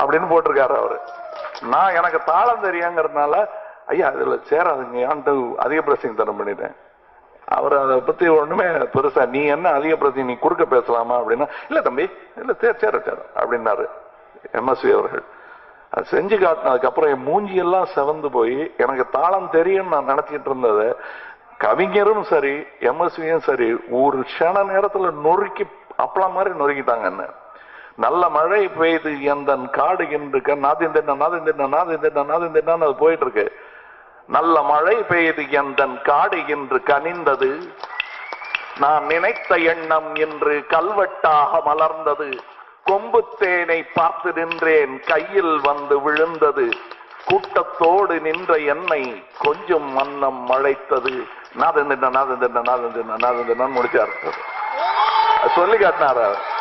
அப்படின்னு போட்டிருக்காரு அவரு. நான் எனக்கு தாளம் தெரியாங்கிறதுனால ஐயா அதுல சேராதுங்க ஏன்ட்டு அதிக பிரசிங் தரம் பண்ணிட்டேன். அவர் அதை பத்தி ஒண்ணுமே பெருசா நீ என்ன அதிக பிரசி நீ குறுக்க பேசலாமா அப்படின்னா இல்ல தம்பி இல்ல சேர சேர சேர அப்படின்னாரு எம்எஸ்வி அவர்கள். அது செஞ்சு காட்டினதுக்கு அப்புறம் என் மூஞ்சி எல்லாம் செவந்து போய் எனக்கு தாளம் தெரியும் நான் நினைச்சிட்டு இருந்தது கவிஞரும் சரி எம்எஸ்வியும் சரி ஒரு க்ஷண நேரத்துல நொறுக்கி அப்பளம் மாதிரி நொறுக்கிட்டாங்க என்ன. நல்ல மழை பெய்து எந்த காடு என்று நாதிந்தென்ன நாதிந்தென்ன நாதிந்தென்ன நாதிந்தென்னு அது போயிட்டு இருக்கு நல்ல மழை பெய்து எந்த காடு என்று கனிந்தது. நான் நினைத்த எண்ணம் என்று கல்வெட்டாக மலர்ந்தது. கொம்பு தேனை பார்த்து நின்றேன் கையில் வந்து விழுந்தது. கூட்டத்தோடு நின்ற என்னை கொஞ்சம் மன்னம் மழைத்தது. நாதந்தின நாதந்தின நாதந்தின நாதந்தின முடிச்சார். சொல்லி காட்டினார் அவர்.